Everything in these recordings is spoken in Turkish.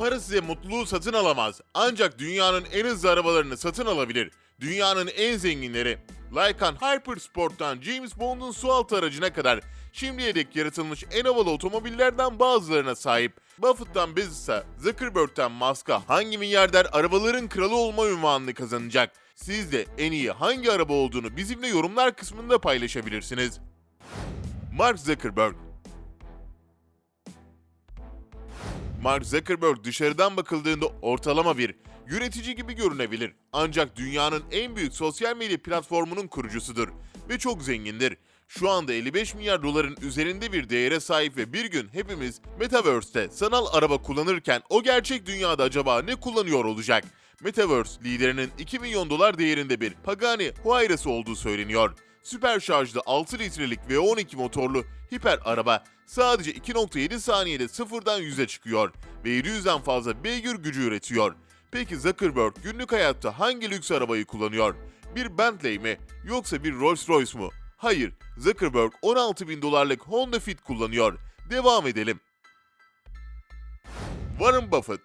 Para size mutluluğu satın alamaz. Ancak dünyanın en hızlı arabalarını satın alabilir. Dünyanın en zenginleri. Lycan Hypersport'tan James Bond'un sualtı aracına kadar şimdiye dek yaratılmış en havalı otomobillerden bazılarına sahip. Buffett'tan Bezos'a, Zuckerberg'ten Musk'a hangi milyarder arabaların kralı olma ünvanını kazanacak? Siz de en iyi hangi araba olduğunu bizimle yorumlar kısmında paylaşabilirsiniz. Mark Zuckerberg Mark Zuckerberg dışarıdan bakıldığında ortalama bir yönetici gibi görünebilir. Ancak dünyanın en büyük sosyal medya platformunun kurucusudur ve çok zengindir. Şu anda 55 milyar doların üzerinde bir değere sahip ve bir gün hepimiz Metaverse'te sanal araba kullanırken o gerçek dünyada acaba ne kullanıyor olacak? Metaverse liderinin 2 milyon dolar değerinde bir Pagani Huayra'sı olduğu söyleniyor. Süper şarjlı 6 litrelik V12 motorlu hiper araba sadece 2.7 saniyede sıfırdan 100'e çıkıyor ve 700'den fazla beygir gücü üretiyor. Peki Zuckerberg günlük hayatta hangi lüks arabayı kullanıyor? Bir Bentley mi yoksa bir Rolls Royce mu? Hayır, Zuckerberg 16 bin dolarlık Honda Fit kullanıyor. Devam edelim. Warren Buffett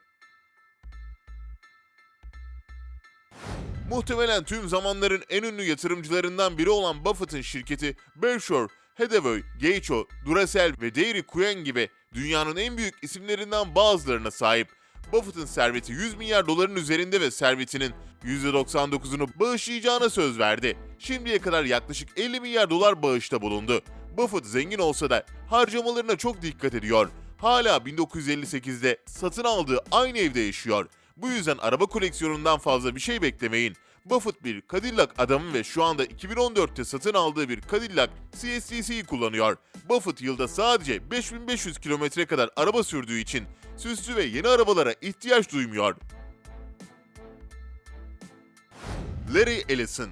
Muhtemelen tüm zamanların en ünlü yatırımcılarından biri olan Buffett'ın şirketi Berkshire, Hathaway, Geico, Duracell ve Dairy Queen gibi dünyanın en büyük isimlerinden bazılarına sahip. Buffett'ın serveti 100 milyar doların üzerinde ve servetinin %99'unu bağışlayacağına söz verdi. Şimdiye kadar yaklaşık 50 milyar dolar bağışta bulundu. Buffett zengin olsa da harcamalarına çok dikkat ediyor. Hala 1958'de satın aldığı aynı evde yaşıyor. Bu yüzden araba koleksiyonundan fazla bir şey beklemeyin. Buffett bir Cadillac adamı ve şu anda 2014'te satın aldığı bir Cadillac CSTC'yi kullanıyor. Buffett yılda sadece 5500 kilometre kadar araba sürdüğü için süslü ve yeni arabalara ihtiyaç duymuyor. Larry Ellison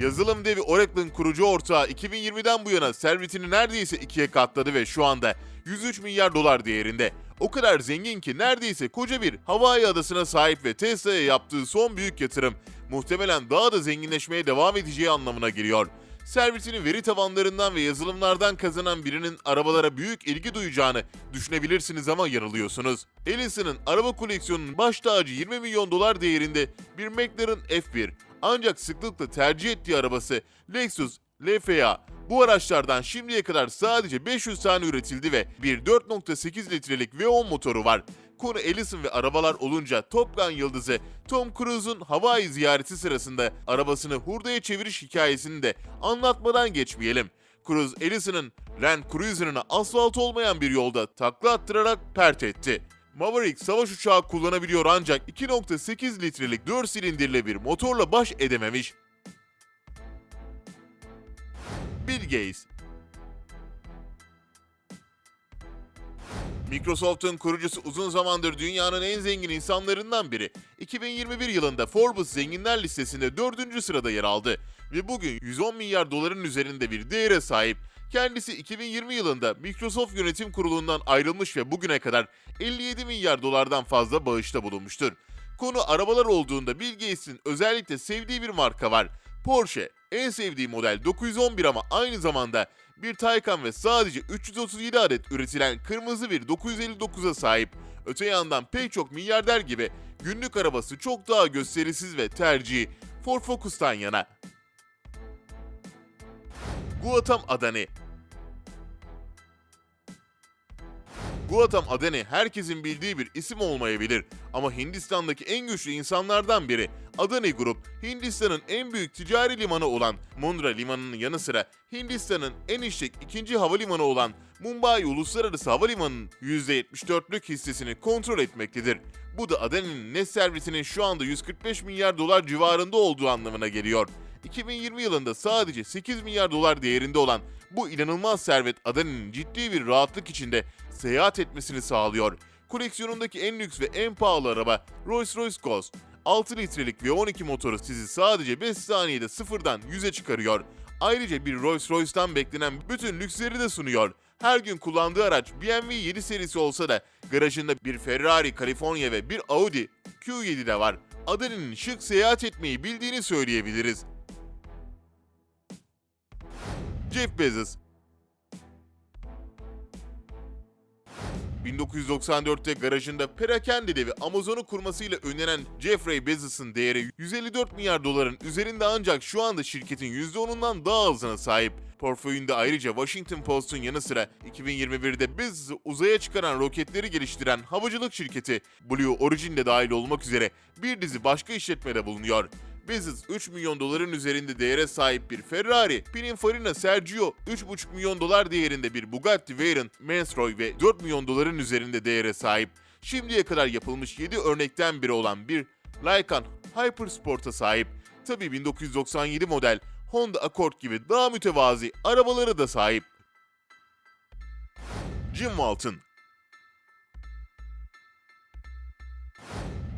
Yazılım devi Oracle'ın kurucu ortağı 2020'den bu yana servetini neredeyse ikiye katladı ve şu anda 103 milyar dolar değerinde. O kadar zengin ki neredeyse koca bir Hawaii adasına sahip ve Tesla'ya yaptığı son büyük yatırım muhtemelen daha da zenginleşmeye devam edeceği anlamına geliyor. Servisini veri tabanlarından ve yazılımlardan kazanan birinin arabalara büyük ilgi duyacağını düşünebilirsiniz ama yanılıyorsunuz. Ellison'ın araba koleksiyonunun baş tacı 20 milyon dolar değerinde bir McLaren F1 ancak sıklıkla tercih ettiği arabası Lexus LFA. Bu araçlardan şimdiye kadar sadece 500 tane üretildi ve bir 4.8 litrelik V10 motoru var. Konu Ellison ve arabalar olunca Top Gun yıldızı Tom Cruise'un Hawaii ziyareti sırasında arabasını hurdaya çeviriş hikayesini de anlatmadan geçmeyelim. Cruise Ellison'ın Land Cruiser'ını asfalt olmayan bir yolda takla attırarak pert etti. Maverick savaş uçağı kullanabiliyor ancak 2.8 litrelik 4 silindirli bir motorla baş edememiş. Bill Gates Microsoft'un kurucusu uzun zamandır dünyanın en zengin insanlarından biri. 2021 yılında Forbes zenginler listesinde 4. sırada yer aldı ve bugün 110 milyar doların üzerinde bir değere sahip. Kendisi 2020 yılında Microsoft Yönetim Kurulu'ndan ayrılmış ve bugüne kadar 57 milyar dolardan fazla bağışta bulunmuştur. Konu arabalar olduğunda Bill Gates'in özellikle sevdiği bir marka var. Porsche. En sevdiği model 911 ama aynı zamanda bir Taycan ve sadece 337 adet üretilen kırmızı bir 959'a sahip. Öte yandan pek çok milyarder gibi günlük arabası çok daha gösterisiz ve tercihi Ford Focus'tan yana. Guatam Adani Guatam Adani herkesin bildiği bir isim olmayabilir ama Hindistan'daki en güçlü insanlardan biri. Adani Grup, Hindistan'ın en büyük ticari limanı olan Mundra Limanı'nın yanı sıra Hindistan'ın en işlek ikinci havalimanı olan Mumbai Uluslararası Havalimanı'nın %74'lük hissesini kontrol etmektedir. Bu da Adani'nin net servisinin şu anda 145 milyar dolar civarında olduğu anlamına geliyor. 2020 yılında sadece 8 milyar dolar değerinde olan bu inanılmaz servet Adani'nin ciddi bir rahatlık içinde seyahat etmesini sağlıyor. Koleksiyonundaki en lüks ve en pahalı araba Rolls-Royce Ghost. 6 litrelik V12 motoru sizi sadece 5 saniyede sıfırdan 100'e çıkarıyor. Ayrıca bir Rolls-Royce'tan beklenen bütün lüksleri de sunuyor. Her gün kullandığı araç BMW 7 serisi olsa da garajında bir Ferrari, California ve bir Audi Q7 de var. Adani'nin şık seyahat etmeyi bildiğini söyleyebiliriz. Jeff Bezos 1994'te garajında perakendeli ve Amazon'u kurmasıyla ünlenen Jeffrey Bezos'un değeri 154 milyar doların üzerinde ancak şu anda şirketin %10'undan daha azına sahip. Portföyünde ayrıca Washington Post'un yanı sıra 2021'de Bezos'u uzaya çıkaran roketleri geliştiren havacılık şirketi Blue Origin de dahil olmak üzere bir dizi başka işletmede bulunuyor. Bezos 3 milyon doların üzerinde değere sahip bir Ferrari, Pininfarina Sergio 3,5 milyon dolar değerinde bir Bugatti Veyron Mansroy ve 4 milyon doların üzerinde değere sahip. Şimdiye kadar yapılmış 7 örnekten biri olan bir Lycan Hypersport'a sahip. Tabi 1997 model Honda Accord gibi daha mütevazi arabaları da sahip. Jim Walton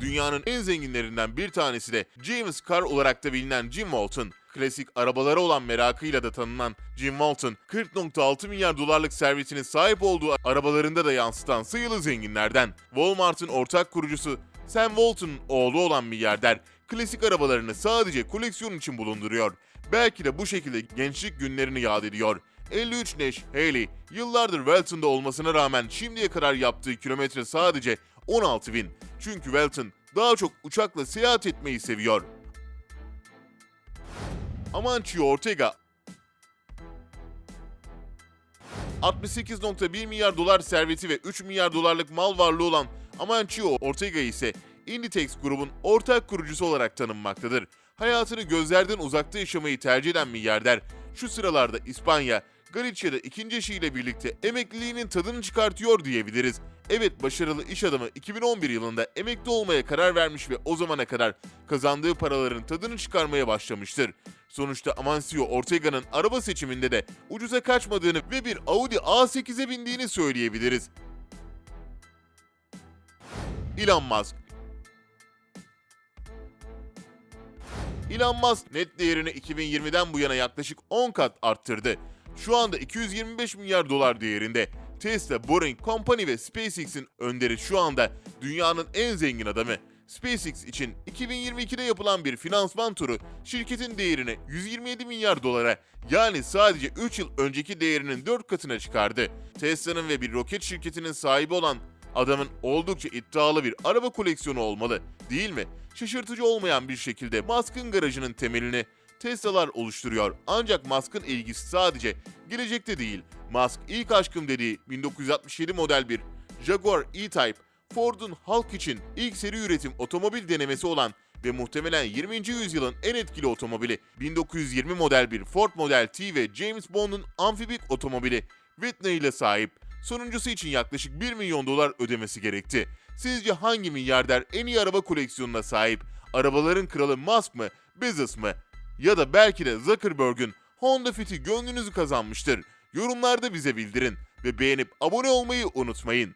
Dünyanın en zenginlerinden bir tanesi de James Carr olarak da bilinen Jim Walton. Klasik arabalara olan merakıyla da tanınan Jim Walton, 40.6 milyar dolarlık servetine sahip olduğu arabalarında da yansıtan sayılı zenginlerden. Walmart'ın ortak kurucusu Sam Walton'un oğlu olan milyarder, klasik arabalarını sadece koleksiyon için bulunduruyor. Belki de bu şekilde gençlik günlerini yad ediyor. 53 Nash Haley, yıllardır Welton'da olmasına rağmen şimdiye kadar yaptığı kilometre sadece 16 bin. Çünkü Welton daha çok uçakla seyahat etmeyi seviyor. Amancio Ortega 68.1 milyar dolar serveti ve 3 milyar dolarlık mal varlığı olan Amancio Ortega ise Inditex grubun ortak kurucusu olarak tanınmaktadır. Hayatını gözlerden uzakta yaşamayı tercih eden milyarder, şu sıralarda İspanya, Galicia'da ikinci eşiyle birlikte emekliliğinin tadını çıkartıyor diyebiliriz. Evet başarılı iş adamı 2011 yılında emekli olmaya karar vermiş ve o zamana kadar kazandığı paraların tadını çıkarmaya başlamıştır. Sonuçta Amancio Ortega'nın araba seçiminde de ucuza kaçmadığını ve bir Audi A8'e bindiğini söyleyebiliriz. Elon Musk Elon Musk net değerini 2020'den bu yana yaklaşık 10 kat arttırdı. Şu anda 225 milyar dolar değerinde. Tesla, Boring Company ve SpaceX'in önderi şu anda dünyanın en zengin adamı. SpaceX için 2022'de yapılan bir finansman turu şirketin değerini 127 milyar dolara yani sadece 3 yıl önceki değerinin 4 katına çıkardı. Tesla'nın ve bir roket şirketinin sahibi olan adamın oldukça iddialı bir araba koleksiyonu olmalı, değil mi? Şaşırtıcı olmayan bir şekilde Musk'ın garajının temelini Tesla'lar oluşturuyor. Ancak Musk'ın ilgisi sadece gelecekte değil. Musk ilk aşkım dediği 1967 model bir Jaguar E-Type, Ford'un halk için ilk seri üretim otomobil denemesi olan ve muhtemelen 20. yüzyılın en etkili otomobili 1920 model bir Ford Model T ve James Bond'un amfibik otomobili Whitney ile sahip. Sonuncusu için yaklaşık 1 milyon dolar ödemesi gerekti. Sizce hangi milyarder en iyi araba koleksiyonuna sahip? Arabaların kralı Musk mı, Bezos mı? Ya da belki de Zuckerberg'ün Honda Fit'i gönlünüzü kazanmıştır. Yorumlarda bize bildirin ve beğenip abone olmayı unutmayın.